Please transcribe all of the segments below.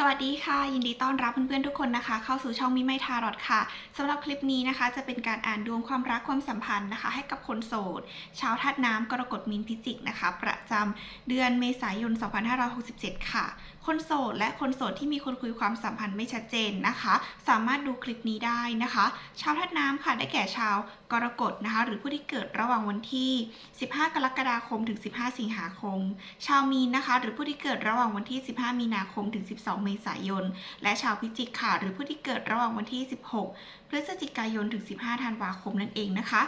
สวัสดีค่ะ ยินดีต้อนรับเพื่อนๆทุกคนนะคะ เข้าสู่ช่องมิไม่ทารอดค่ะสำหรับคลิปนี้นะคะ จะเป็นการอ่านดวงความรักความสัมพันธ์นะคะ ให้กับคนโสด ชาวธาตุน้ำกรกฎมีนพิจิกนะคะ ประจำเดือนเมษายน 2567 ค่ะ คนโสดและคนโสดที่มีคนคุยความสัมพันธ์ไม่ชัดเจนนะคะ สามารถดูคลิปนี้ได้นะคะ ชาวธาตุน้ำค่ะได้แก่ชาวกรกฎนะคะ หรือผู้ที่เกิดระหว่างวันที่ 15 กรกฎาคม ถึง 15 สิงหาคม ชาวมีนนะคะ หรือผู้ที่เกิดระหว่างวันที่ 15 มีนาคม ถึง 12 เมษายน และชาวพิจิกค่ะ หรือผู้ที่เกิดระหว่างวันที่ 16พฤศจิกายนถึง 15 ธันวาคมนั่นเองนะคะ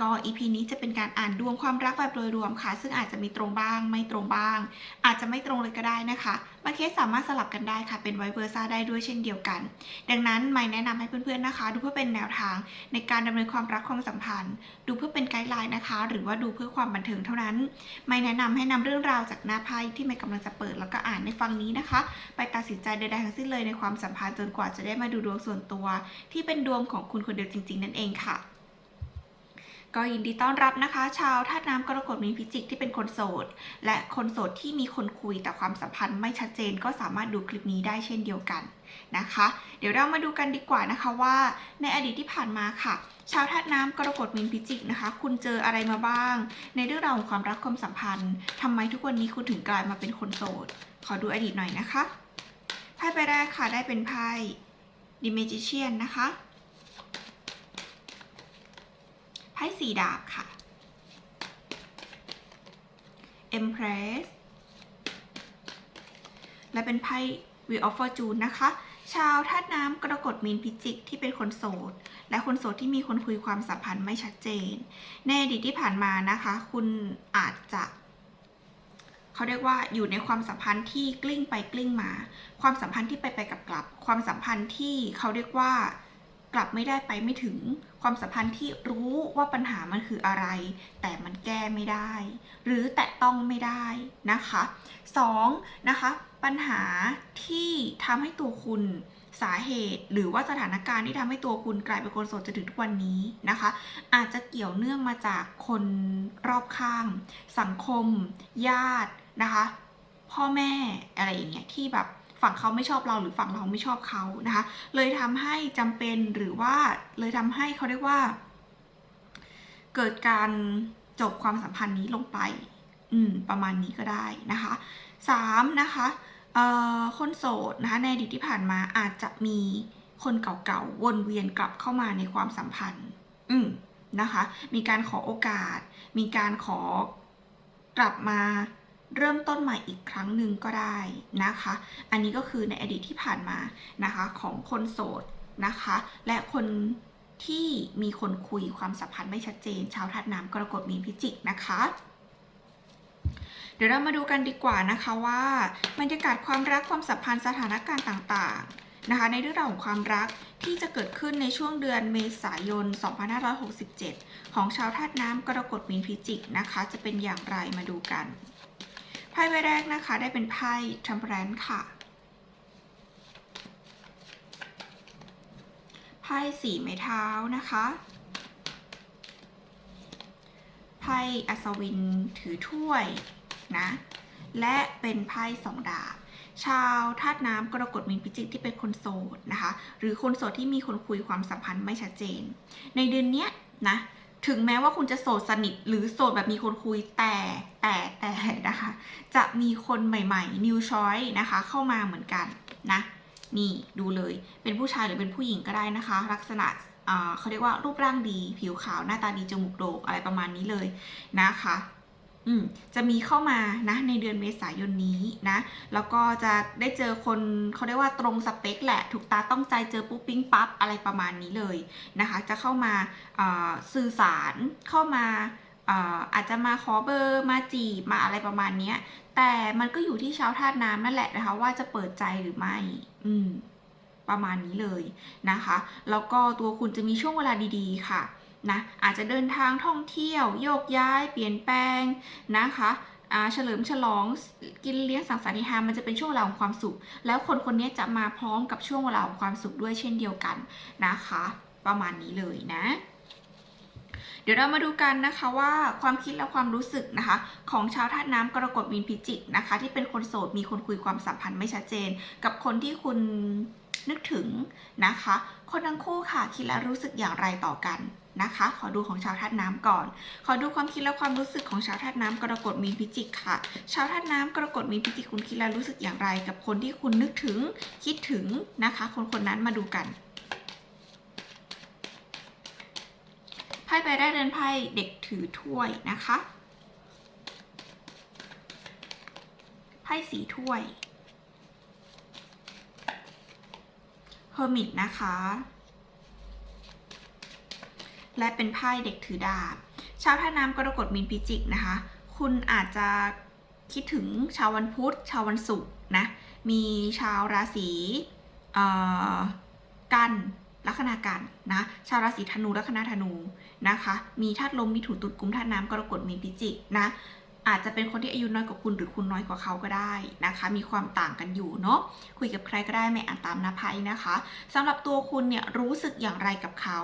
ก็ EP นี้จะเป็นการอ่านดวงความรักแบบโดยรวมค่ะ ซึ่งอาจจะมีตรงบ้าง ไม่ตรงบ้าง อาจจะไม่ตรงเลยก็ได้นะคะบางเคสสามารถสลับกันได้ค่ะ เป็นไวเวอร์ซ่าได้ด้วยเช่นเดียวกัน ดังนั้นไม่แนะนำให้เพื่อนๆนะคะ ดูเพื่อเป็นแนวทางในการดำเนินความรักความสัมพันธ์ ดูเพื่อเป็นไกด์ไลน์นะคะ หรือว่าดูเพื่อความบันเทิงเท่านั้น ไม่แนะนำให้นำเรื่องราวจากหน้าไพ่ที่ไม่กำลังจะเปิดแล้วก็อ่านในฟังนี้นะคะ ไปตัดสินใจใดๆทั้งสิ้นเลยในความสัมพันธ์จนกว่าจะได้มาดูดวงส่วนตัว ที่เป็นดวงของคุณคนเดียวจริง ๆ นั่นเองค่ะ ก็ยินดีต้อนรับนะคะ ชาวธาตุน้ำกรกฎมีนพิจิกที่เป็นคนโสด และคนโสดที่มีคนคุยแต่ความสัมพันธ์ไม่ชัดเจนก็สามารถดูคลิปนี้ได้เช่นเดียวกันนะคะ เดี๋ยวเรามาดูกันดีกว่านะคะว่าในอดีตที่ผ่านมาค่ะชาวธาตุน้ำกรกฎมีนพิจิกนะคะ คุณเจออะไรมาบ้าง ในเรื่องราวของความรักความสัมพันธ์ทำไมทุกวันนี้คุณถึงกลายมาเป็นคนโสด ขอดูอดีตหน่อยนะคะ ไพ่ใบแรกค่ะได้เป็นไพ่ The Magician นะคะ ไพ่สีดาบค่ะ Empress และเป็นไพ่ Wheel of Fortune นะคะ ชาวธาตุน้ำกรกฎมีนพิจิกที่เป็นคนโสด และคนโสดที่มีคนคุยความสัมพันธ์ไม่ชัดเจน ในอดีตที่ผ่านมานะคะ คุณอาจจะเขาเรียกว่าอยู่ในความสัมพันธ์ที่กลิ้งไปกลิ้งมา ความสัมพันธ์ที่ไปไปกลับกลับ ความสัมพันธ์ที่เขาเรียกว่า กลับไม่ได้ไปไม่ถึง ความสัมพันธ์ที่รู้ว่าปัญหามันคืออะไร แต่มันแก้ไม่ได้ หรือแตะต้องไม่ได้นะคะสองนะคะ ปัญหาที่ทำให้ตัวคุณสาเหตุหรือว่าสถานการณ์ที่ทำให้ตัวคุณกลายเป็นคนโสดจนถึงทุกวันนี้นะคะ อาจจะเกี่ยวเนื่องมาจากคนรอบข้าง สังคม ญาตินะคะ พ่อแม่อะไรอย่างเงี้ยที่แบบ ฝั่งเขาไม่ชอบเราหรือฝั่งเราไม่ชอบเขานะคะ เลยทำให้จำเป็นหรือว่าเลยทำให้เขาเรียกว่า เกิดการจบความสัมพันธ์นี้ลงไป อืม ประมาณนี้ก็ได้นะคะสามนะคะเอ่อคนโสดนะคะในอดีตที่ผ่านมาอาจจะมีคนเก่าๆวนเวียนกลับเข้ามาในความสัมพันธ์ อืมนะคะ มีการขอโอกาส มีการขอกลับมา เริ่มต้นใหม่อีกครั้งหนึ่งก็ได้นะคะ อันนี้ก็คือในอดีตที่ผ่านมานะคะของคนโสดนะคะ และคนที่มีคนคุยความสัมพันธ์ไม่ชัดเจน ชาวธาตุน้ำกรกฎมีนพิจิกนะคะ เดี๋ยวเรามาดูกันดีกว่านะคะว่าบรรยากาศความรักความสัมพันธ์สถานการณ์ต่างๆนะคะ ในเรื่องราวของความรักที่จะเกิดขึ้นในช่วงเดือนเมษายน 2567 ของชาวธาตุน้ำกรกฎมีนพิจิกนะคะ จะเป็นอย่างไรมาดูกัน ไพ่ใบแรกนะคะได้เป็นไพ่ Temperance ค่ะ ไพ่สีไม้เท้านะคะ ไพ่อัศวินถือถ้วยนะ และเป็นไพ่สองดาบ ชาวธาตุน้ำกรกฎมีนพิจิกที่เป็นคนโสดนะคะ หรือคนโสดที่มีคนคุยความสัมพันธ์ไม่ชัดเจน ในเดือนเนี้ยนะ ถึงแม้ว่าคุณจะโสดสนิทหรือโสดแบบมีคนคุยแต่แต่แต่นะคะ จะมีคนใหม่ๆ new choice นะคะ เข้ามาเหมือนกันนะ นี่ดูเลยเป็นผู้ชายหรือเป็นผู้หญิงก็ได้นะคะ ลักษณะอ่าเขาเรียกว่ารูปร่างดี ผิวขาวหน้าตาดีจมูกโด่งอะไรประมาณนี้เลยนะคะ จะมีเข้ามานะในเดือนเมษายนนี้นะ แล้วก็จะได้เจอคนเขาเรียกว่าตรงสเปคแหละ ถูกตาต้องใจเจอปุ๊บปิ๊งปั๊บอะไรประมาณนี้เลยนะคะ จะเข้ามาสื่อสารเข้ามาอาอาจจะมาขอเบอร์มาจีบมาอะไรประมาณนี้แต่มันก็อยู่ที่ชาวธาตุน้ำนั่นแหละนะคะ ว่าจะเปิดใจหรือไม่ อืม ประมาณนี้เลยนะคะ แล้วก็ตัวคุณจะมีช่วงเวลาดี ๆ ค่ะ นะอาจจะเดินทางท่องเที่ยว โยกย้ายเปลี่ยนแปลงนะคะเฉลิมฉลองกินเลี้ยงสังสรรค์เฮฮามันจะเป็นช่วงเวลาของความสุข แล้วคนคนนี้จะมาพร้อมกับช่วงเวลาของความสุขด้วยเช่นเดียวกันนะคะ ประมาณนี้เลยนะ เดี๋ยวเรามาดูกันนะคะว่าความคิดและความรู้สึกนะคะ ของชาวธาตุน้ำกรกฎมีนพิจิกนะคะ ที่เป็นคนโสดมีคนคุยความสัมพันธ์ไม่ชัดเจน กับคนที่คุณนึกถึงนะคะ คนทั้งคู่ค่ะคิดและรู้สึกอย่างไรต่อกัน นะคะ ขอดูของชาวธาตุน้ำก่อน ขอดูความคิดและความรู้สึกของชาวธาตุน้ำกรกฎมีนพิจิกค่ะ ชาวธาตุน้ำกรกฎมีนพิจิกคุณคิดและรู้สึกอย่างไร กับคนที่คุณนึกถึงคิดถึงนะคะ คนคนนั้นมาดูกันไพ่ใบแรกเดินไพ่เด็กถือถ้วยนะคะไพ่สีถ้วยเฮอร์มิตนะคะ และเป็นไพ่เด็กถือดาบ ชาวท่าน้ำกรกฎมีนพิจิกนะคะ คุณอาจจะคิดถึงชาววันพุธ ชาววันศุกร์นะ มีชาวราศีกันลัคนากันนะ ชาวราศีธนูลัคนาธนูนะคะ มีธาตุลมมีถุตุดกุมธาตุน้ำกรกฎมีนพิจิกนะ อาจจะเป็นคนที่อายุน้อยกว่าคุณหรือคุณน้อยกว่าเขาก็ได้นะคะ มีความต่างกันอยู่เนาะคุยกับใครก็ได้ไม่อ่านตามนาไพ่นะคะสำหรับตัวคุณเนี่ยรู้สึกอย่างไรกับเขา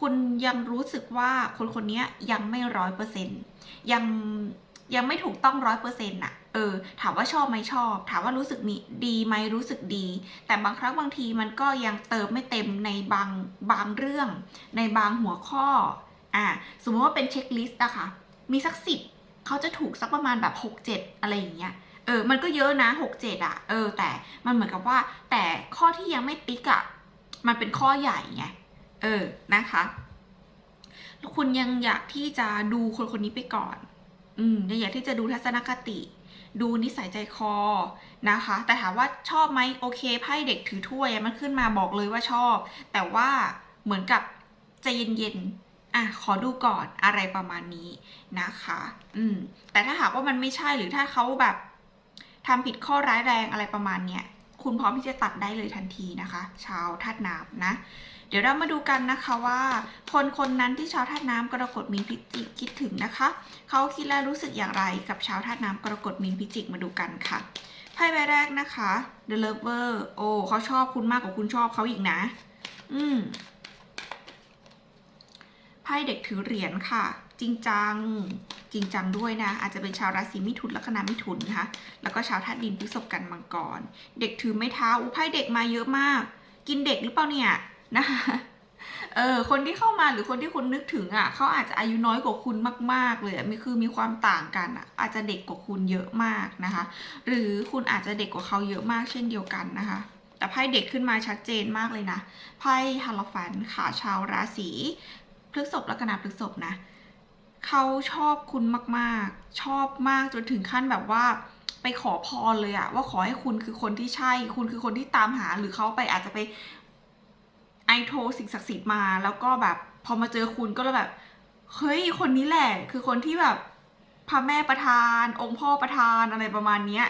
คุณยังรู้สึกว่าคนคนนี้ยังไม่ร้อยเปอร์เซ็นต์ยังยังไม่ถูกต้องร้อยเปอร์เซ็นต์น่ะเออถามว่าชอบไหมชอบ ถามว่ารู้สึกมีดีไหมรู้สึกดี แต่บางครั้งบางทีมันก็ยังเติมไม่เต็มในบางบางเรื่อง ในบางหัวข้ออ่าสมมติว่าเป็นเช็คลิสต์อะค่ะมีสักสิบ เขาจะถูกสักประมาณแบบหกเจ็ดอะไรอย่างเงี้ยเออ มันก็เยอะนะหกเจ็ดอะเออ แต่มันเหมือนกับว่า แต่ข้อที่ยังไม่ติ๊กอะมันเป็นข้อใหญ่ไง เออ นะคะคุณยังอยากที่จะดูคนคนนี้ไปก่อน อืมยังอยากที่จะดูทัศนคติ ดูนิสัยใจคอ นะคะ แต่ถามว่าชอบไหมโอเค ไพ่เด็กถือถ้วยมันขึ้นมาบอกเลยว่าชอบ แต่ว่าเหมือนกับใจเย็นๆ อะขอดูก่อนอะไรประมาณนี้นะคะ อืม แต่ถ้าหากว่ามันไม่ใช่หรือถ้าเขาแบบทำผิดข้อร้ายแรงอะไรประมาณเนี้ยคุณพร้อมที่จะตัดได้เลยทันทีนะคะ ชาวธาตุน้ำนะ เดี๋ยวเรามาดูกันนะคะว่า คนคนนั้นที่ชาวธาตุน้ำกรกฎมีนพิจิกคิดถึงนะคะ เขาคิดและรู้สึกอย่างไรกับชาวธาตุน้ำกรกฎมีนพิจิกมาดูกันค่ะไพ่ใบแรกนะคะ The Lover โอ้เขาชอบคุณมากกว่าคุณชอบเขาอีกนะ อืม ไพ่เด็กถือเหรียญค่ะ จริงจัง จริงจังด้วยนะ อาจจะเป็นชาวราศีมิถุนลัคนามิถุนนะคะแล้วก็ชาวธาตุดินพฤษภกันมังกร เด็กถือไม้เท้าอู้ไพ่เด็กมาเยอะมาก กินเด็กหรือเปล่าเนี่ยนะคะเออคนที่เข้ามาหรือคนที่คุณนึกถึงอะเขาอาจจะอายุน้อยกว่าคุณมาก ๆ เลยมีคือมีความต่างกันอะ อาจจะเด็กกว่าคุณเยอะมากนะคะ หรือคุณอาจจะเด็กกว่าเขาเยอะมากเช่นเดียวกันนะคะ แต่ไพ่เด็กขึ้นมาชัดเจนมากเลยนะไพ่ฮาลฟันค่ะชาวราศี พฤกษภลัคนาพฤกษภนะเขาชอบคุณมากๆ ชอบมากจนถึงขั้นแบบว่าไปขอพรเลยอะว่าขอให้คุณคือคนที่ใช่ คุณคือคนที่ตามหาหรือเขาไปอาจจะไปไอโทรสิ่งศักดิ์สิทธิ์มา แล้วก็แบบพอมาเจอคุณก็เลยแบบ เฮ้ยคนนี้แหละ คือคนที่แบบพระแม่ประธาน องค์พ่อประธานอะไรประมาณนี้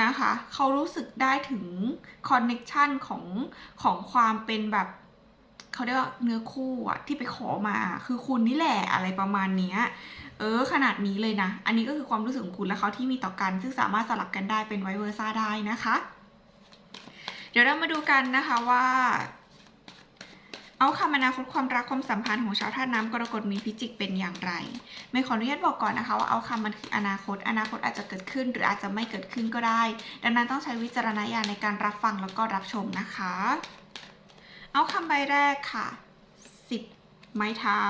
นะคะ เขารู้สึกได้ถึงคอนเน็ชันของของความเป็นแบบ เขาเรียกว่าเนื้อคู่อะที่ไปขอมา คือคุณนี่แหละอะไรประมาณเนี้ยเออขนาดนี้เลยนะ อันนี้ก็คือความรู้สึกของคุณและเขาที่มีต่อกัน ซึ่งสามารถสลับกันได้เป็นไวเวอร์ซ่าได้นะคะเดี๋ยวเรามาดูกันนะคะว่า เอาคำอนาคตความรักความสัมพันธ์ของชาวธาตุน้ำกรกฎมีพิจิกเป็นอย่างไร ไม่ขออนุญาตบอกก่อนนะคะว่าเอาคำมันคืออนาคต อนาคตอาจจะเกิดขึ้นหรืออาจจะไม่เกิดขึ้นก็ได้ ดังนั้นต้องใช้วิจารณญาณในการรับฟังแล้วก็รับชมนะคะ เอาคำใบแรกค่ะสิบไม้เท้า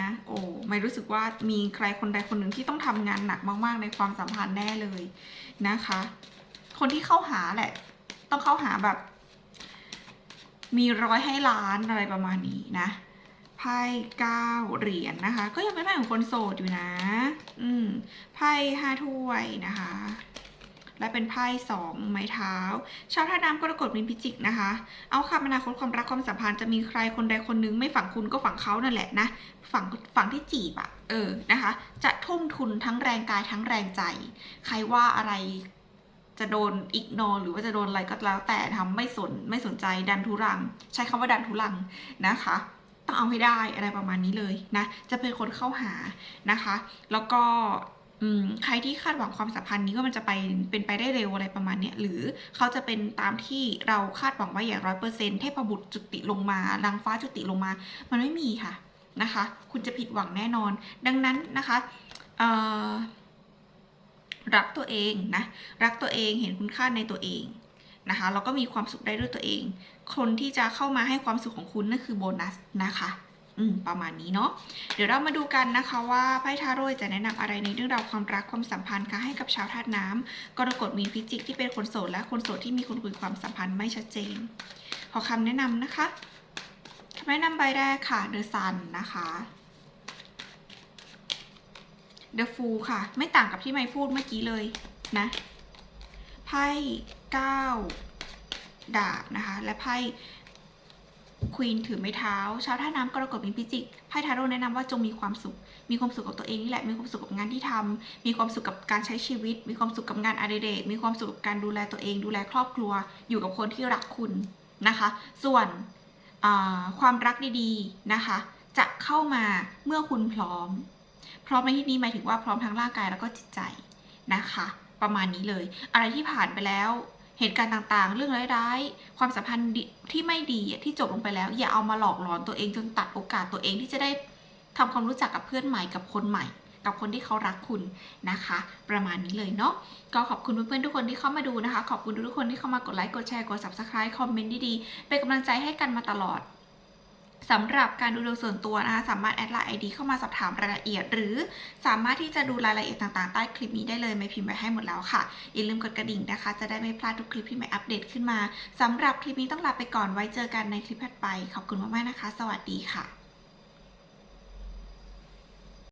นะ โอ้ไม่รู้สึกว่ามีใครคนใดคนหนึ่งที่ต้องทำงานหนักมากๆ ในความสัมพันธ์แน่เลยนะคะ คนที่เข้าหาแหละ ต้องเข้าหาแบบ มีร้อยให้ล้านอะไรประมาณนี้นะไพ่เก้าเหรียญนะคะ ก็ยังเป็นไพ่ของคนโสดอยู่นะ อืมไพ่ห้าถ้วยนะคะ และเป็นไพ่สองไม้เท้า ชาวท่าน้ำกรกฎมีนพิจิกนะคะ เอาคำอนาคตความรักความสัมพันธ์จะมีใครคนใดคนหนึงไม่ฝั่งคุณก็ฝั่งเขานั่นแหละนะฝั่งฝั่งที่จีบอะเออนะคะ จะทุ่มทุนทั้งแรงกายทั้งแรงใจ ใครว่าอะไรจะโดนอิกนอหรือว่าจะโดนอะไรก็แล้วแต่ทำไม่สนไม่สนใจดันทุรัง ใช้คำว่าดันทุรังนะคะต้องเอาให้ได้อะไรประมาณนี้เลยนะ จะเป็นคนเข้าหานะคะ แล้วก็ อืมใครที่คาดหวังความสัมพันธ์นี้ว่ามันจะไปเป็นไปได้เร็วอะไรประมาณเนี้ยหรือเขาจะเป็นตามที่เราคาดหวังไว้อย่างร้อยเปอร์เซ็นต์เทพบุตรจุติลงมานางฟ้าจุติลงมา มันไม่มีค่ะนะคะ คุณจะผิดหวังแน่นอน ดังนั้นนะคะเอ่อรักตัวเองนะรักตัวเองเห็นคุณค่าในตัวเองนะคะแล้วก็มีความสุขได้ด้วยตัวเอง คนที่จะเข้ามาให้ความสุขของคุณนั่นคือโบนัสนะคะ อืมประมาณนี้เนาะเดี๋ยวเรามาดูกันนะคะว่าไพ่ทาโร่จะแนะนำอะไรในเรื่องราวความรักความสัมพันธ์ค่ะให้กับชาวธาตุน้ำกรกฎมีนพิจิกที่เป็นคนโสดและคนโสดที่มีคนคุยความสัมพันธ์ไม่ชัดเจน ขอคำแนะนำนะคะคำแนะนำใบแรกค่ะ The Sun นะคะ The Fool ค่ะ ไม่ต่างกับที่ไม่พูดเมื่อกี้เลยนะไพ่เก้าดาบนะคะ และไพ่ ควีนถือไม้เท้า ชาวท่าน้ำกรกฎมีนพิจิกไพ่ทาโร่แนะนำว่าจงมีความสุข มีความสุขกับตัวเองนี่แหละ มีความสุขกับงานที่ทำมีความสุขกับการใช้ชีวิต มีความสุขกับงานอดิเรก มีความสุขกับการดูแลตัวเอง ดูแลครอบครัว อยู่กับคนที่รักคุณนะคะ ส่วนความรักดีๆนะคะ จะเข้ามาเมื่อคุณพร้อม พร้อมในที่นี้หมายถึงว่าพร้อมทั้งร่างกายแล้วก็จิตใจนะคะ ประมาณนี้เลย อะไรที่ผ่านไปแล้ว เหตุการณ์ต่างๆ เรื่องร้ายๆ ความสัมพันธ์ที่ไม่ดีที่จบลงไปแล้ว อย่าเอามาหลอกหลอนตัวเองจนตัดโอกาสตัวเองที่จะได้ทำความรู้จักกับเพื่อนใหม่กับคนใหม่ กับคนที่เขารักคุณนะคะ ประมาณนี้เลยเนาะก็ขอบคุณเพื่อนๆทุกคนที่เข้ามาดูนะคะ ขอบคุณทุกคนที่เข้ามากดไลค์กดแชร์กด subscribe คอมเมนต์ดีๆเป็นกำลังใจให้กันมาตลอด สำหรับการดูดวงส่วนตัวนะคะ สามารถแอดไลน์ไอดีเข้ามาสอบถามรายละเอียด หรือสามารถที่จะดูรายละเอียดต่างๆ ใต้คลิปนี้ได้เลยไม่พิมพ์ไว้ให้หมดแล้วค่ะ อย่าลืมกดกระดิ่งนะคะ จะได้ไม่พลาดทุกคลิปที่ไม่อัปเดตขึ้นมาสำหรับคลิปนี้ต้องลาไปก่อนไว้เจอกันในคลิปถัดไป ขอบคุณมากๆนะคะ สวัสดีค่ะ